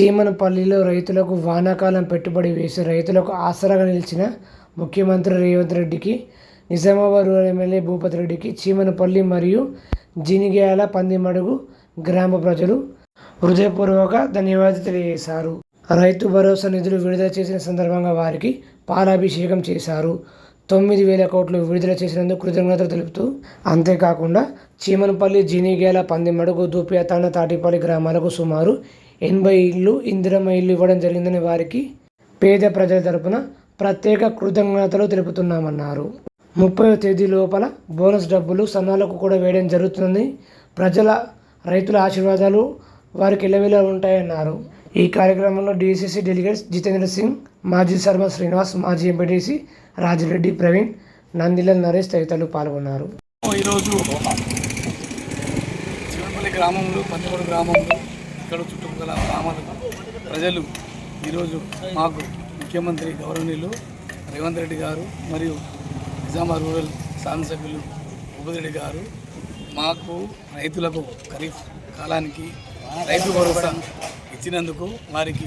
చీమనపల్లిలో రైతులకు వానాకాలం పెట్టుబడి వేసి రైతులకు ఆసరాగా నిలిచిన ముఖ్యమంత్రి రేవంత్ రెడ్డికి నిజామాబాద్ రూరల్ ఎమ్మెల్యే భూపతి రెడ్డికి చీమనపల్లి మరియు జినిగేయాల పందిమడుగు గ్రామ ప్రజలు హృదయపూర్వక ధన్యవాదాలు తెలియజేశారు. రైతు భరోసా నిధులు విడుదల చేసిన సందర్భంగా వారికి పాలాభిషేకం చేశారు. తొమ్మిది వేల కోట్లు విడుదల చేసినందుకు కృతజ్ఞతలు తెలుపుతూ అంతేకాకుండా చీమనపల్లి జీనిగేల పందిమడుగు దూపియాతాండ తాటిపల్లి గ్రామాలకు సుమారు ఎనభై ఇళ్ళు ఇందిరమ్మ ఇల్లు ఇవ్వడం జరిగిందని వారికి పేద ప్రజల తరపున ప్రత్యేక కృతజ్ఞతలు తెలుపుతున్నామన్నారు. ముప్పై తేదీ లోపల బోనస్ డబ్బులు సన్నాలకు కూడా వేయడం జరుగుతుందని ప్రజల రైతుల ఆశీర్వాదాలు వారికి ఎల్లవేళ ఉంటాయన్నారు. ఈ కార్యక్రమంలో డిసిసి డెలిగేట్స్ జితేంద్ర సింగ్ మాజీ శర్మ శ్రీనివాస్ మాజీ ఎంపీటీసీ రాజిరెడ్డి ప్రవీణ్ నందిల నరేష్ తదితరులు పాల్గొన్నారు. ఈరోజు చివరిపల్లి గ్రామంలో పంచగూడ గ్రామంలో ఇక్కడ చుట్టుపక్కల గ్రామాల ప్రజలు ఈరోజు మాకు ముఖ్యమంత్రి గౌరవనీయులు రేవంత్ రెడ్డి గారు మరియు నిజామాబాద్ రూరల్ శాసనసభ్యులు ఉపతిరెడ్డి గారు. మాకు రైతులకు ఖరీఫ్ కాలానికి రైతు భరోసా ఇచ్చినందుకు వారికి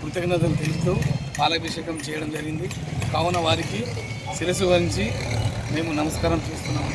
కృతజ్ఞతలు తెలుపుతూ పాలాభిషేకం చేయడం జరిగింది. కావున వారికి శిరస్సు వరించి మేము నమస్కారం చేస్తున్నాము